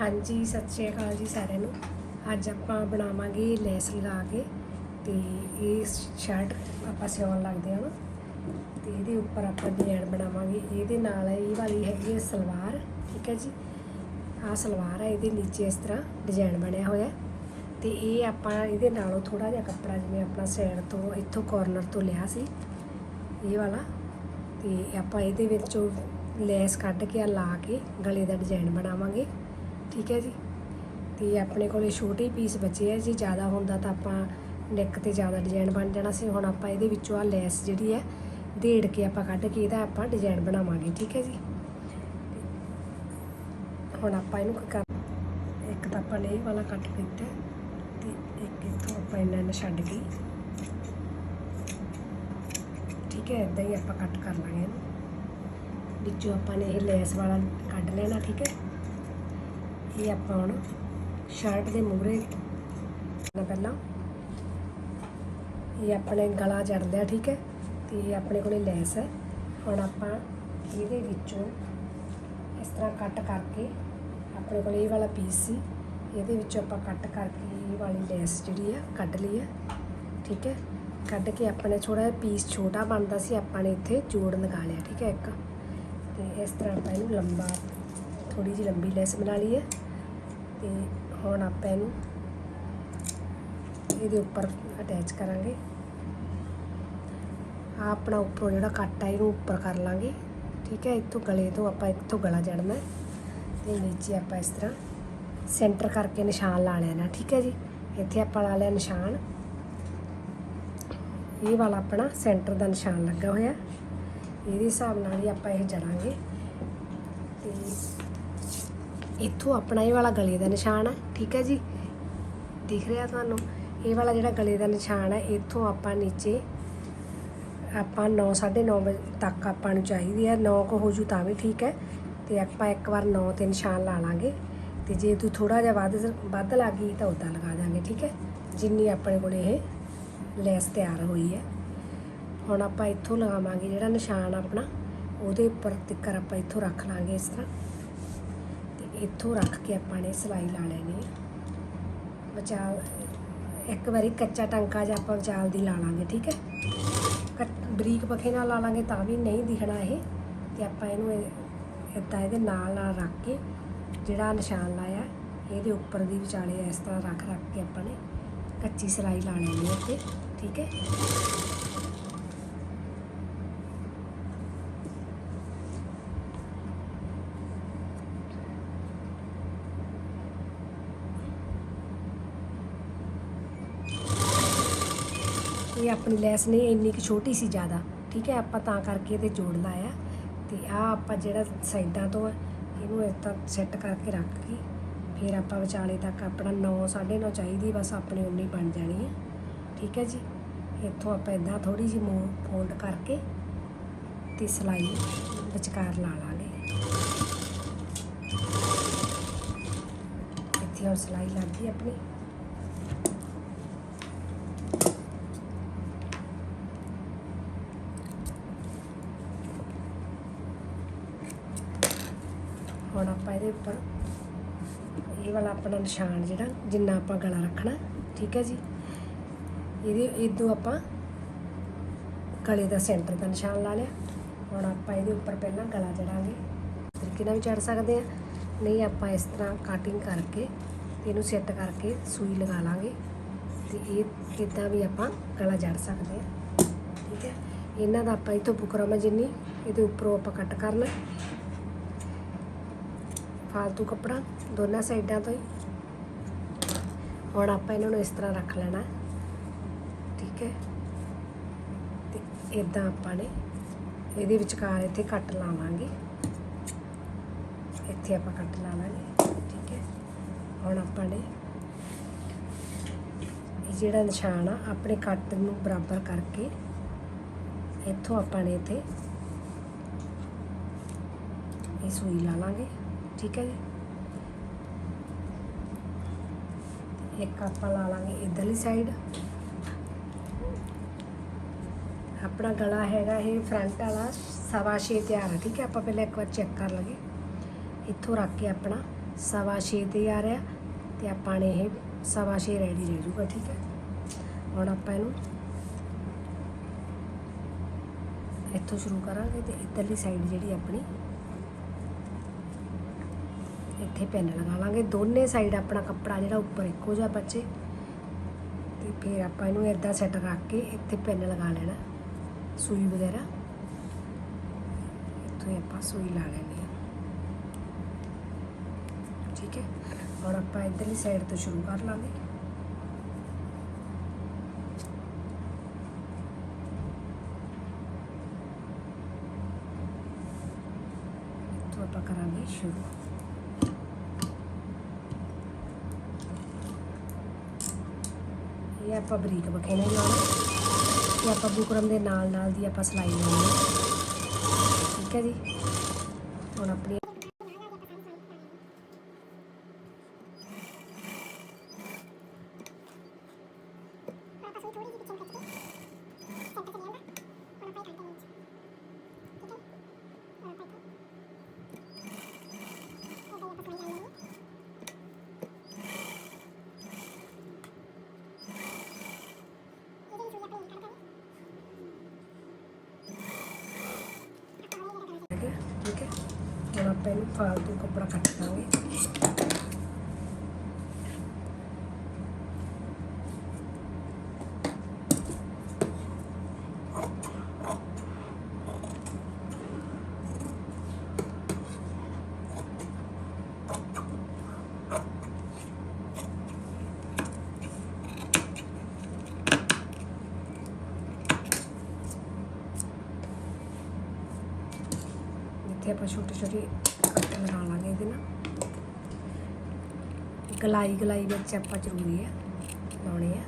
ਹਾਂਜੀ, ਸਤਿ ਸ਼੍ਰੀ ਅਕਾਲ ਜੀ ਸਾਰਿਆਂ ਨੂੰ। ਅੱਜ ਆਪਾਂ ਬਣਾਵਾਂਗੇ ਲੈਸ ਲਗਾ ਕੇ ਤੇ ਇਹ ਸ਼ਰਟ ਆਪਾਂ ਸਿਉਣ ਲੱਗਦੇ ਹਾਂ ਨਾ। ਤੇ ਇਹਦੇ ਉੱਪਰ ਆਪਾਂ ਡਿਜ਼ਾਈਨ ਬਣਾਵਾਂਗੇ। ਇਹਦੇ ਨਾਲ ਇਹ ਵਾਲੀ ਹੈਗੀ ਹੈ ਸਲਵਾਰ, ਠੀਕ ਹੈ ਜੀ? ਆਹ ਸਲਵਾਰ ਹੈ ਇਹਦੇ ਨੀਚੇ ਇਸ ਤਰ੍ਹਾਂ ਡਿਜ਼ਾਈਨ ਬਣਿਆ ਹੋਇਆ ਤੇ ਇਹ ਆਪਾਂ ਇਹਦੇ ਨਾਲੋਂ ਥੋੜਾ ਜਿਹਾ ਕੱਪੜਾ ਜਿਵੇਂ ਆਪਣਾ ਸਾਈਡ ਤੋਂ ਇੱਥੋਂ ਕਾਰਨਰ ਤੋਂ ਲਿਆ ਸੀ, ਇਹ ਵਾਲਾ। ਤੇ ਆਪਾਂ ਇਹਦੇ ਵਿੱਚੋਂ ਲੈਸ ਕੱਢ ਕੇ ਆ ਲਾ ਕੇ ਗਲੇ ਦਾ ਡਿਜ਼ਾਈਨ ਬਣਾਵਾਂਗੇ। ਠੀਕ ਹੈ ਜੀ। ਤੇ ਆਪਣੇ ਕੋਲੇ ਛੋਟੇ ਪੀਸ ਬਚੇ ਆ ਜੀ, ਜ਼ਿਆਦਾ ਹੁੰਦਾ ਤਾਂ ਆਪਾਂ ਨੈਕ ਤੇ ਜ਼ਿਆਦਾ ਡਿਜ਼ਾਈਨ ਬਣ ਜਾਣਾ ਸੀ, ਹੁਣ ਆਪਾਂ ਇਹਦੇ ਵਿੱਚੋਂ ਆ ਲੈਸ ਜਿਹੜੀ ਹੈ, ਦੇੜ ਕੇ ਆਪਾਂ ਕੱਢ ਕੇ ਇਹਦਾ ਆਪਾਂ ਡਿਜ਼ਾਈਨ ਬਣਾਵਾਂਗੇ, ਠੀਕ ਹੈ ਜੀ। ਹੁਣ ਆਪਾਂ ਇਹਨੂੰ ਕੀ ਕਰ ਇੱਕ ਤਾਂ ਆਪਾਂ ਨੇ ਇਹ ਵਾਲਾ ਕੱਟ ਕੀਤਾ ਤੇ ਇੱਕ ਇੱਥੋਂ ਆਪਾਂ ਇਹਨਾਂ ਨੂੰ ਛੱਡ ਕੇ ਠੀਕ ਹੈ ਇਦਾਂ ਹੀ ਆਪਾਂ ਕੱਟ ਕਰ ਲਾਂਗੇ ਇਹਨੂੰ। ਵਿੱਚੋਂ ਆਪਾਂ ਨੇ ਇਹ ਲੈਸ ਵਾਲਾ ਕੱਢ ਲੈਣਾ, ਠੀਕ ਹੈ। ਇਹ ਆਪਾਂ ਹੁਣ ਸ਼ਰਟ ਦੇ ਮੂਹਰੇ ਪਹਿਲਾਂ। ਇਹ ਆਪਣੇ ਗਲਾ ਜੜਦਾ ਠੀਕ ਹੈ? ਤੇ ਇਹ ਆਪਣੇ ਕੋਲੇ ਲੈਸ ਹੈ। ਹੁਣ ਆਪਾਂ ਇਹਦੇ ਵਿੱਚੋਂ ਇਸ ਤਰ੍ਹਾਂ ਕੱਟ ਕਰਕੇ ਆਪਣੇ ਕੋਲ ਇਹ ਵਾਲਾ ਪੀਸ ਸੀ, ਇਹਦੇ ਵਿੱਚੋਂ ਆਪਾਂ ਕੱਟ ਕਰਕੇ ਇਹ ਵਾਲੀ ਲੈਸ ਜਿਹੜੀ ਆ ਕੱਢ ਲਈ ਹੈ। ਠੀਕ ਹੈ? ਕੱਢ ਕੇ ਆਪਣੇ ਥੋੜਾ ਜਿਹਾ ਪੀਸ ਛੋਟਾ ਬਣਦਾ ਸੀ, ਆਪਾਂ ਨੇ ਇੱਥੇ ਜੋੜ ਲਗਾ ਲਿਆ, ਠੀਕ ਹੈ ਇੱਕ। ਤੇ ਇਸ ਤਰ੍ਹਾਂ ਆਪਾਂ ਇਹਨੂੰ ਲੰਬਾ ਥੋੜੀ ਜਿਹੀ ਲੰਬੀ ਲੈਸ ਬਣਾ ਲਈ ਹੈ। ਤੇ ਹੁਣ ਆਪਾਂ ਇਹਨੂੰ ਇਹਦੇ ਉੱਪਰ ਅਟੈਚ ਕਰਾਂਗੇ। ਆ ਆਪਣਾ ਉੱਪਰੋਂ ਜਿਹੜਾ ਕੱਟ ਹੈ ਇਹਨੂੰ ਉੱਪਰ ਕਰ ਲਾਂਗੇ। ਠੀਕ ਹੈ, ਇੱਥੋਂ ਗਲੇ ਤੋਂ ਆਪਾਂ ਇੱਥੋਂ ਗਲਾ ਜੜਨਾ ਹੈ ਤੇ ਨੀਚੇ ਆਪਾਂ ਇਸ ਤਰ੍ਹਾਂ ਸੈਂਟਰ ਕਰਕੇ ਨਿਸ਼ਾਨ ਲਾ ਲੈਣਾ, ਠੀਕ ਹੈ ਜੀ? ਇੱਥੇ ਆਪਾਂ ਲਾ ਲਿਆ ਨਿਸ਼ਾਨ। ਇਹ ਵਾਲਾ ਆਪਣਾ ਸੈਂਟਰ ਦਾ ਨਿਸ਼ਾਨ ਲੱਗਾ ਹੋਇਆ। ਇਹਦੇ ਹਿਸਾਬ ਨਾਲ ਹੀ ਆਪਾਂ ਇਹ ਜੜਾਂਗੇ ਤੇ ਇੱਥੋਂ ਆਪਣਾ ਇਹ ਵਾਲਾ ਗਲੇ ਦਾ ਨਿਸ਼ਾਨ ਹੈ ਠੀਕ ਹੈ ਜੀ? ਦਿਖ ਰਿਹਾ ਤੁਹਾਨੂੰ? ਇਹ ਵਾਲਾ ਜਿਹੜਾ ਗਲੇ ਦਾ ਨਿਸ਼ਾਨ ਹੈ ਇੱਥੋਂ ਆਪਾਂ ਨੀਚੇ ਆਪਾਂ 9 9:30 ਵਜੇ ਤੱਕ ਆਪਾਂ ਨੂੰ ਚਾਹੀਦੀ ਹੈ 9 ਕੋ ਹੋ ਜੂ ਤਾਂ ਵੀ ਠੀਕ ਹੈ ਤੇ ਆਪਾਂ ਇੱਕ ਵਾਰ 9 ਤੇ ਨਿਸ਼ਾਨ ਲਾ ਲਾਂਗੇ। ਤੇ ਜੇ ਤੂੰ ਥੋੜਾ ਜਿਹਾ ਵੱਧ ਵੱਧ ਲੱਗ ਗਈ ਤਾਂ ਉਦਾਂ ਲਗਾ ਦਾਂਗੇ, ਠੀਕ ਹੈ ਜਿੰਨੀ ਆਪਣੇ ਕੋਲ ਇਹ ਲੈਸ ਤਿਆਰ ਹੋਈ ਹੈ ਹੁਣ ਆਪਾਂ ਇੱਥੋਂ ਲਗਾਵਾਂਗੇ ਜਿਹੜਾ ਨਿਸ਼ਾਨ ਆਪਣਾ, ਉਹਦੇ ਉੱਪਰ ਤਿੱਕਰ ਆਪਾਂ ਇੱਥੋਂ ਰੱਖ ਲਾਂਗੇ ਇਸ ਤਰ੍ਹਾਂ। ਇੱਥੋਂ ਰੱਖ ਕੇ ਆਪਾਂ ਨੇ ਸਿਲਾਈ ਲਾ ਲੈਣੀ ਹੈ। ਬਚਾ ਇੱਕ ਵਾਰੀ ਕੱਚਾ ਟਾਂਕਾ ਜਿਹਾ ਆਪਾਂ ਵਿਚਾਲ ਦੀ ਲਾ ਲਾਂਗੇ, ਠੀਕ ਹੈ? ਕੱਟ- ਬਰੀਕ ਪੱਖੇ ਨਾਲ ਲਾ ਲਾਂਗੇ ਤਾਂ ਵੀ ਨਹੀਂ ਦਿਖਣਾ ਇਹ। ਤੇ ਆਪਾਂ ਇਹਨੂੰ ਇੱਦਾਂ ਇਹਦੇ ਨਾਲ ਨਾਲ ਰੱਖ ਕੇ ਜਿਹੜਾ ਨਿਸ਼ਾਨ ਲਾਇਆ, ਇਹਦੇ ਉੱਪਰ ਦੀ ਵਿਚਾਲੇ ਇਸ ਤਰ੍ਹਾਂ ਰੱਖ ਰੱਖ ਕੇ ਆਪਾਂ ਨੇ ਕੱਚੀ ਸਿਲਾਈ ਲਾ ਲੈਣੀ ਹੈ ਤੇ ਠੀਕ ਹੈ? ਇਹ ਆਪਣੀ ਲੈਸ ਨਹੀਂ, ਇੰਨੀ ਕਿ ਛੋਟੀ ਸੀ ਜ਼ਿਆਦਾ, ਠੀਕ ਹੈ? ਆਪਾਂ ਤਾਂ ਕਰਕੇ ਇਹਦੇ ਜੋੜ ਲਾਇਆ ਤੇ ਆ ਆਪਾਂ ਜਿਹੜਾ ਸਾਈਡਾਂ ਤੋਂ ਆ, ਇਹਨੂੰ ਇਸ ਤਰ੍ਹਾਂ ਸੈੱਟ ਕਰਕੇ ਰੱਖ ਕੇ ਫਿਰ ਆਪਾਂ ਵਿਚਾਲੇ ਤੱਕ ਆਪਣਾ 9 9.5 ਚਾਹੀਦੀ, ਬਸ ਆਪਣੀ ਉਨੀ ਬਣ ਜਾਣੀ ਹੈ ਠੀਕ ਹੈ ਜੀ? ਇੱਥੋਂ ਆਪਾਂ ਇਦਾਂ ਥੋੜੀ ਜਿਹੀ ਮੋ ਫੋਲਡ ਕਰਕੇ ਤੇ ਸਿਲਾਈ ਵਿਚਕਾਰ ਲਾ ਲਾਂਗੇ। ਇੱਥੇ ਹੁਣ ਸਿਲਾਈ ਲੱਗ ਗਈ ਆਪਣੀ ਹੁਣ ਆਪਾਂ ਇਹਦੇ ਉੱਪਰ ਇਹ ਵਾਲਾ ਆਪਣਾ ਨਿਸ਼ਾਨ ਜਿਹੜਾ, ਜਿੰਨਾ ਆਪਾਂ ਗਲਾ ਰੱਖਣਾ, ਠੀਕ ਹੈ ਜੀ? ਇਹਦੇ ਇਦੋਂ ਆਪਾਂ ਗਲੇ ਦਾ ਸੈਂਟਰ ਦਾ ਨਿਸ਼ਾਨ ਲਾ ਲਿਆ। ਹੁਣ ਆਪਾਂ ਇਹਦੇ ਉੱਪਰ ਪਹਿਲਾਂ ਗਲਾ ਜੜਾਂਗੇ ਤਰੀਕੇ ਨਾਲ ਵੀ ਚੜ ਸਕਦੇ ਆ ਨਹੀਂ, ਆਪਾਂ ਇਸ ਤਰ੍ਹਾਂ ਕਟਿੰਗ ਕਰਕੇ ਇਹਨੂੰ ਸੈੱਟ ਕਰਕੇ ਸੂਈ ਲਗਾ ਲਾਂਗੇ। ਤੇ ਇਹ ਇਦਾਂ ਵੀ ਆਪਾਂ ਗਲਾ ਜੜ ਸਕਦੇ ਆ ਠੀਕ ਹੈ? ਇਹਨਾਂ ਦਾ ਆਪਾਂ ਇਥੋਂ ਬੁਕਰਮ ਹੈ ਜਿੰਨੀ, ਇਹਦੇ ਉੱਪਰੋਂ ਆਪਾਂ ਕੱਟ ਕਰਨਾ। ਫਾਲਤੂ ਕੱਪੜਾ, ਦੋਨਾਂ ਸਾਈਡਾਂ ਤੋਂ ਹੀ। ਹੁਣ ਆਪਾਂ ਇਹਨਾਂ ਨੂੰ ਇਸ ਤਰ੍ਹਾਂ ਰੱਖ ਲੈਣਾ। ਠੀਕ ਹੈ? ਤੇ ਇਦਾਂ ਆਪਾਂ ਨੇ ਇਹਦੇ ਵਿਚਕਾਰ ਇੱਥੇ ਕੱਟ ਲਾਵਾਂਗੇ। ਇੱਥੇ ਆਪਾਂ ਕੱਟ ਲਾਵਾਂਗੇ। ਠੀਕ ਹੈ? ਹੁਣ ਆਪਾਂ ਨੇ ਇਹ ਜਿਹੜਾ ਨਿਸ਼ਾਨ ਆ, ਆਪਣੇ ਕੱਟ ਨੂੰ ਬਰਾਬਰ ਕਰਕੇ ਇੱਥੋਂ ਆਪਾਂ ਨੇ ਇੱਥੇ ਇਹ ਸੂਈ ਲਾ ਲਾਂਗੇ। ਠੀਕ ਹੈ ਜੀ। ਇੱਕ ਆਪਾਂ ਲਾ ਲਾਂਗੇ ਇਧਰਲੀ ਸਾਈਡ ਆਪਣਾ ਗਲਾ ਹੈਗਾ ਇਹ ਫਰੰਟ ਵਾਲਾ, ਸਵਾ ਛੇ ਤਿਆਰ ਹੈ ਠੀਕ ਹੈ? ਆਪਾਂ ਪਹਿਲਾਂ ਇੱਕ ਵਾਰ ਚੈੱਕ ਕਰ ਲਈਏ। ਇੱਥੋਂ ਰੱਖ ਕੇ ਆਪਣਾ ਸਵਾ ਛੇ ਤੇ ਆ ਰਿਹਾ ਤੇ ਆਪਾਂ ਨੇ ਇਹ ਸਵਾ ਛੇ ਰੈਡੀ ਰਹਿ ਜੂਗਾ ਠੀਕ ਹੈ? ਹੁਣ ਆਪਾਂ ਇਹਨੂੰ ਇੱਥੋਂ ਸ਼ੁਰੂ ਕਰਾਂਗੇ ਤੇ ਇੱਧਰਲੀ ਸਾਈਡ ਜਿਹੜੀ ਆਪਣੀ ਇੱਥੇ ਪਿੰਨ ਲਗਾ ਲਾਂਗੇ ਦੋਨੇ ਸਾਈਡ ਆਪਣਾ ਕੱਪੜਾ ਜਿਹੜਾ ਉੱਪਰ ਇੱਕੋ ਜਿਹਾ ਬਚੇ ਤੇ ਫਿਰ ਆਪਾਂ ਇਹਨੂੰ ਇਦਾਂ ਸੈੱਟ ਰੱਖ ਕੇ ਇੱਥੇ ਪਿੰਨ ਲਗਾ ਲੈਣਾ, ਸੂਈ ਵਗੈਰਾ। ਇੱਥੋਂ ਹੀ ਆਪਾਂ ਸੂਈ ਲਾ ਲੈਣੀ ਹੈ। ਠੀਕ ਹੈ? ਹੁਣ ਆਪਾਂ ਇੱਧਰਲੀ ਸਾਈਡ ਤੋਂ ਸ਼ੁਰੂ ਕਰ ਲਾਂਗੇ। ਇੱਥੋਂ ਆਪਾਂ ਕਰਾਂਗੇ ਸ਼ੁਰੂ। ਆਪਾਂ ਬਰੀਕ ਬਖੇਨੇ ਲਾਉਣਾ ਤੇ ਆਪਾਂ ਬੁਕਰਮ ਦੇ ਨਾਲ ਨਾਲ ਦੀ ਆਪਾਂ ਸਲਾਈ ਲਾਉਣੀ ਹੈ ਠੀਕ ਹੈ ਜੀ? ਹੁਣ ਆਪਣੀ ਠੀਕ ਹੈ ਠੀਕ ਹੈ ਹੁਣ ਆਪਾਂ ਇਹਨੂੰ ਫਾਲਤੂ ਕੱਪੜਾ ਕੱਟ ਦਾਂਗੇ ਜਿੱਥੇ ਲਗਾ ਲਾਂਗੇ ਇਹਦੇ ਨਾਲ। ਗਲਾਈ ਗਲਾਈ ਵਿੱਚ ਆਪਾਂ ਜ਼ਰੂਰੀ ਹੈ ਲਾਉਣੇ ਆ।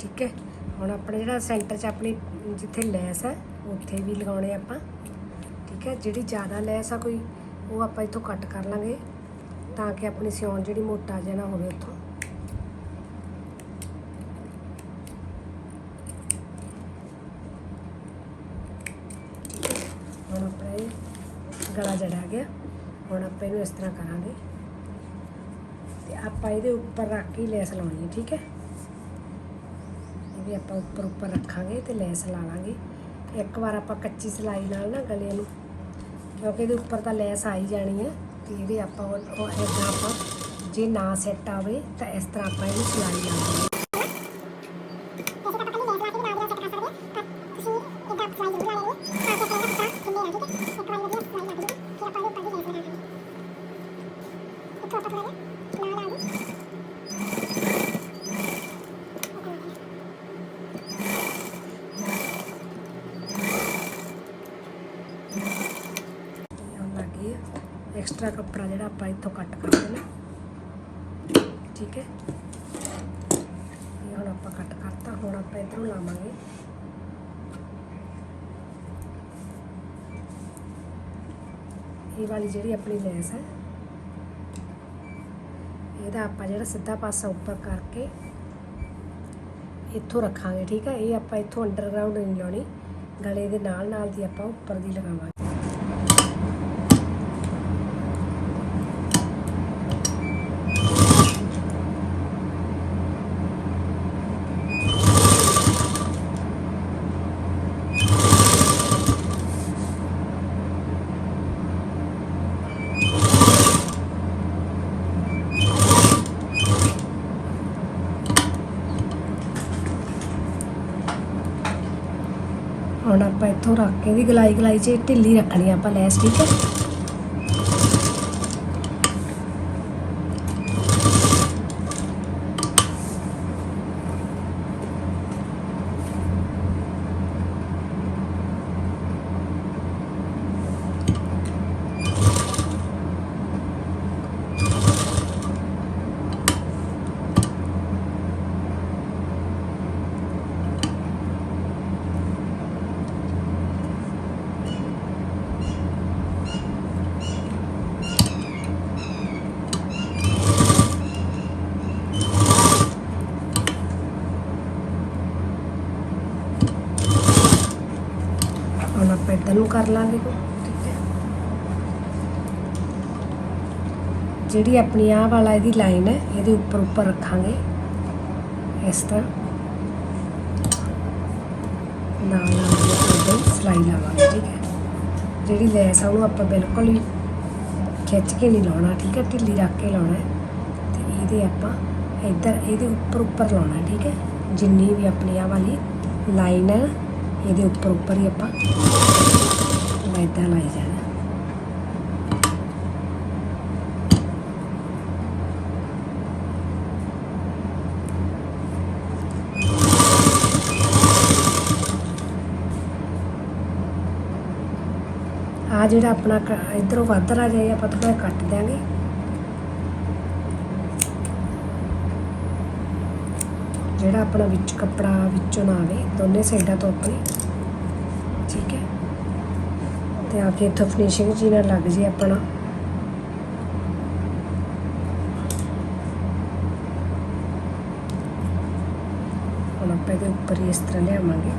ਠੀਕ ਹੈ, ਹੁਣ ਆਪਣਾ ਜਿਹੜਾ ਸੈਂਟਰ 'ਚ ਆਪਣੀ ਜਿੱਥੇ ਲੈਸ ਹੈ ਉੱਥੇ ਵੀ ਲਗਾਉਣੇ ਆਪਾਂ। ਠੀਕ ਹੈ, ਜਿਹੜੀ ਜ਼ਿਆਦਾ ਲੈਸ ਆ ਕੋਈ, ਉਹ ਆਪਾਂ ਇੱਥੋਂ ਕੱਟ ਕਰ ਲਾਂਗੇ। ਤਾਂ ਕਿ ਆਪਣੀ ਸਿਉਣ ਜਿਹੜੀ ਮੋਟਾ ਜਿਹਾ ਨਾ ਹੋਵੇ ਉੱਥੋਂ। ਹੁਣ ਆਪਣਾ ਇਹ ਗਲਾ ਜੜਾ ਗਿਆ। ਹੁਣ ਆਪਾਂ ਇਹਨੂੰ ਇਸ ਤਰ੍ਹਾਂ ਕਰਾਂਗੇ। ਤੇ ਆਪਾਂ ਇਹਦੇ ਉੱਪਰ ਰੱਖ ਕੇ ਲੈਸ ਲਾਉਣੀ ਹੈ, ਠੀਕ ਹੈ? ਇਹ ਵੀ ਆਪਾਂ ਉੱਪਰ ਉੱਪਰ ਰੱਖਾਂਗੇ ਤੇ ਲੈਸ ਲਾ ਲਾਂਗੇ। ਇੱਕ ਵਾਰ ਆਪਾਂ ਕੱਚੀ ਸਿਲਾਈ ਨਾਲ ਨਾ ਗਲੇ ਨੂੰ, ਕਿਉਂਕਿ ਇਹਦੇ ਉੱਪਰ ਤਾਂ ਲੈਸ ਆ ਹੀ ਜਾਣੀ ਹੈ। ਤੇ ਇਹਦੇ ਆਪਾਂ ਉਹ ਉਹ ਆਪਾਂ ਜੇ ਨਾ ਸੈੱਟ ਆਵੇ ਤਾਂ ਇਸ ਤਰ੍ਹਾਂ ਆਪਾਂ ਇਹਨੂੰ ਸਿਲਾਈ ਲਾਵਾਂਗੇ ਐਕਸਟਰਾ ਕੱਪੜਾ ਜਿਹੜਾ ਆਪਾਂ ਇੱਥੋਂ ਕੱਟ ਕਰ ਦੇਣਾ ਠੀਕ ਹੈ। ਇਹ ਹੁਣ ਆਪਾਂ ਕੱਟ ਕਰਤਾ, ਹੁਣ ਆਪਾਂ ਇਧਰੋਂ ਲਾਵਾਂਗੇ। ਇਹ ਵਾਲੀ ਜਿਹੜੀ ਆਪਣੀ ਲੈਸ ਹੈ, ਇਹਦਾ ਆਪਾਂ ਜਿਹੜਾ ਸਿੱਧਾ ਪਾਸਾ ਉੱਪਰ ਕਰਕੇ ਇੱਥੋਂ ਰੱਖਾਂਗੇ, ਠੀਕ ਹੈ। ਇਹ ਆਪਾਂ ਇੱਥੋਂ ਅੰਡਰਗਰਾਉਂਡ ਨਹੀਂ ਲਾਉਣੀ, ਗਲੇ ਦੇ ਨਾਲ ਨਾਲ ਦੀ ਆਪਾਂ ਉੱਪਰ ਦੀ ਲਗਾਵਾਂਗੇ। ਹੁਣ ਆਪਾਂ ਇੱਥੋਂ ਰੱਖ ਕੇ ਦੀ ਗਲਾਈ ਗਲਾਈ 'ਚ ਢਿੱਲੀ ਰੱਖਣੀ ਆ ਆਪਾਂ ਲੈਸ, ਠੀਕ ਹੈ ਤੈਨੂੰ ਕਰ ਲਾਂਗੇ ਠੀਕ ਹੈ ਜਿਹੜੀ ਆਪਣੀ ਆਹ ਵਾਲਾ ਇਹਦੀ ਲਾਈਨ ਹੈ, ਇਹਦੇ ਉੱਪਰ ਉੱਪਰ ਰੱਖਾਂਗੇ। ਇਸ ਤਰ੍ਹਾਂ। ਨਾਲ ਨਾਲ ਸਲਾਈ ਲਾਵਾਂਗੇ, ਠੀਕ ਹੈ। ਜਿਹੜੀ ਲੈਸ ਆ, ਉਹਨੂੰ ਆਪਾਂ ਬਿਲਕੁਲ ਹੀ ਖਿੱਚ ਕੇ ਨਹੀਂ ਲਾਉਣਾ, ਠੀਕ ਹੈ। ਢਿੱਲੀ ਰੱਖ ਕੇ ਲਾਉਣਾ ਹੈ। ਤੇ ਇਹਦੇ ਆਪਾਂ ਇੱਧਰ, ਇਹਦੇ ਉੱਪਰ ਉੱਪਰ ਲਾਉਣਾ, ਠੀਕ ਹੈ। ਜਿੰਨੀ ਵੀ ਆਪਣੀ ਆਹ ਵਾਲੀ ਲਾਈਨ ਹੈ ਇਹਦੇ ਉੱਪਰ ਉੱਪਰ ਹੀ ਆਪਾਂ ਮੈਦਾ ਲਾਈ ਜਾਣਾ। ਆ ਜਿਹੜਾ ਆਪਣਾ ਕ- ਇੱਧਰੋਂ ਵੱਧ ਆ ਜਾਏ ਆਪਾਂ ਥੋੜਾ ਕੱਟ ਦਿਆਂਗੇ। ਜਿਹੜਾ ਆਪਣਾ ਵਿੱਚ ਕੱਪੜਾ ਵਿੱਚੋਂ ਨਾ ਆਵੇ, ਦੋਨੇ ਸਾਈਡਾਂ ਤੋਂ ਆਪਣੀ ਠੀਕ ਹੈ ਤੇ ਆ ਕੇ ਇੱਥੋਂ ਫਿਨਿਸ਼ਿੰਗ ਜੀ ਨਾਲ ਲੱਗ ਜੇ ਆਪਣਾ। ਹੁਣ ਆਪਾਂ ਇਹਦੇ ਉੱਪਰ ਹੀ ਇਸ ਤਰ੍ਹਾਂ ਲਿਆਵਾਂਗੇ।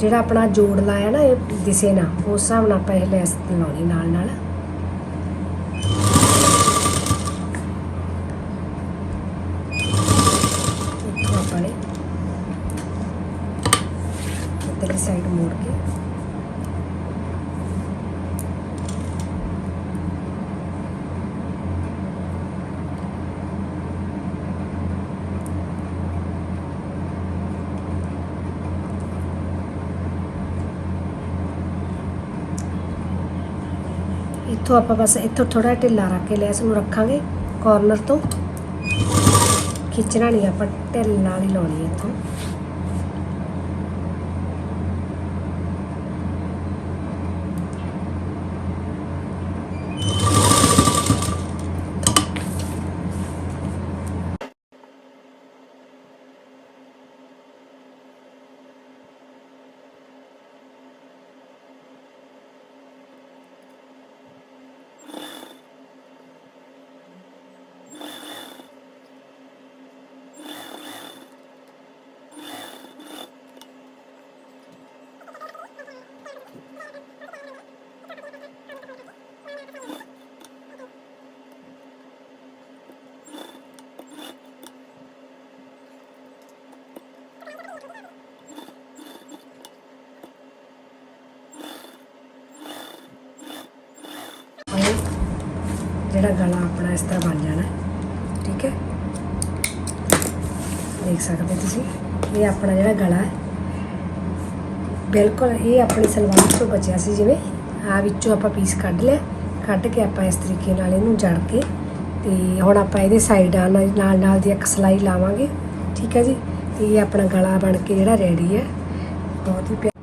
ਜਿਹੜਾ ਆਪਣਾ ਜੋੜ ਲਾਇਆ ਨਾ ਇਹ ਦਿਸੇ ਨਾ, ਉਸ ਹਿਸਾਬ ਨਾਲ ਆਪਾਂ ਇਹ ਲੈਸ ਲਾਉਣੀ ਨਾਲ ਨਾਲ ਇੱਥੋਂ ਆਪਾਂ ਨੇ ਇੱਧਰਲੀ ਸਾਈਡ ਮੋੜ ਕੇ ਇੱਥੋਂ ਆਪਾਂ ਬਸ ਇੱਥੋਂ ਥੋੜਾ ਢਿੱਲਾ ਰੱਖ ਕੇ ਲੈਸ ਨੂੰ ਰੱਖਾਂਗੇ ਕਾਰਨਰ ਤੋਂ। ਖਿੱਚਣਾ ਨਹੀਂ, ਆਪਾਂ ਢਿੱਲ ਨਾਲ ਹੀ ਲਾਉਣੀ ਇੱਥੋਂ ਇਹ ਜਿਹੜਾ ਗਲਾ ਆਪਣਾ ਇਸ ਤਰ੍ਹਾਂ ਬਣ ਜਾਣਾ ਠੀਕ ਹੈ? ਦੇਖ ਸਕਦੇ ਤੁਸੀਂ, ਇਹ ਆਪਣਾ ਜਿਹੜਾ ਗਲਾ ਹੈ, ਬਿਲਕੁਲ ਇਹ ਆਪਣੀ ਸਲਵਾਰ ਤੋਂ ਬਚਿਆ ਸੀ ਜਿਵੇਂ ਆ ਵਿੱਚੋਂ ਆਪਾਂ ਪੀਸ ਕੱਢ ਲਿਆ, ਕੱਢ ਕੇ ਆਪਾਂ ਇਸ ਤਰੀਕੇ ਨਾਲ ਇਹਨੂੰ ਜੜ ਕੇ ਤੇ ਹੁਣ ਆਪਾਂ ਇਹਦੇ ਸਾਈਡਾਂ ਨਾਲ ਨਾਲ ਦੀ ਇੱਕ ਸਲਾਈ ਲਾਵਾਂਗੇ। ਠੀਕ ਹੈ ਜੀ? ਤੇ ਇਹ ਆਪਣਾ ਗਲਾ ਬਣ ਕੇ ਜਿਹੜਾ ਰੈਡੀ ਹੈ, ਬਹੁਤ ਹੀ ਪਿਆ-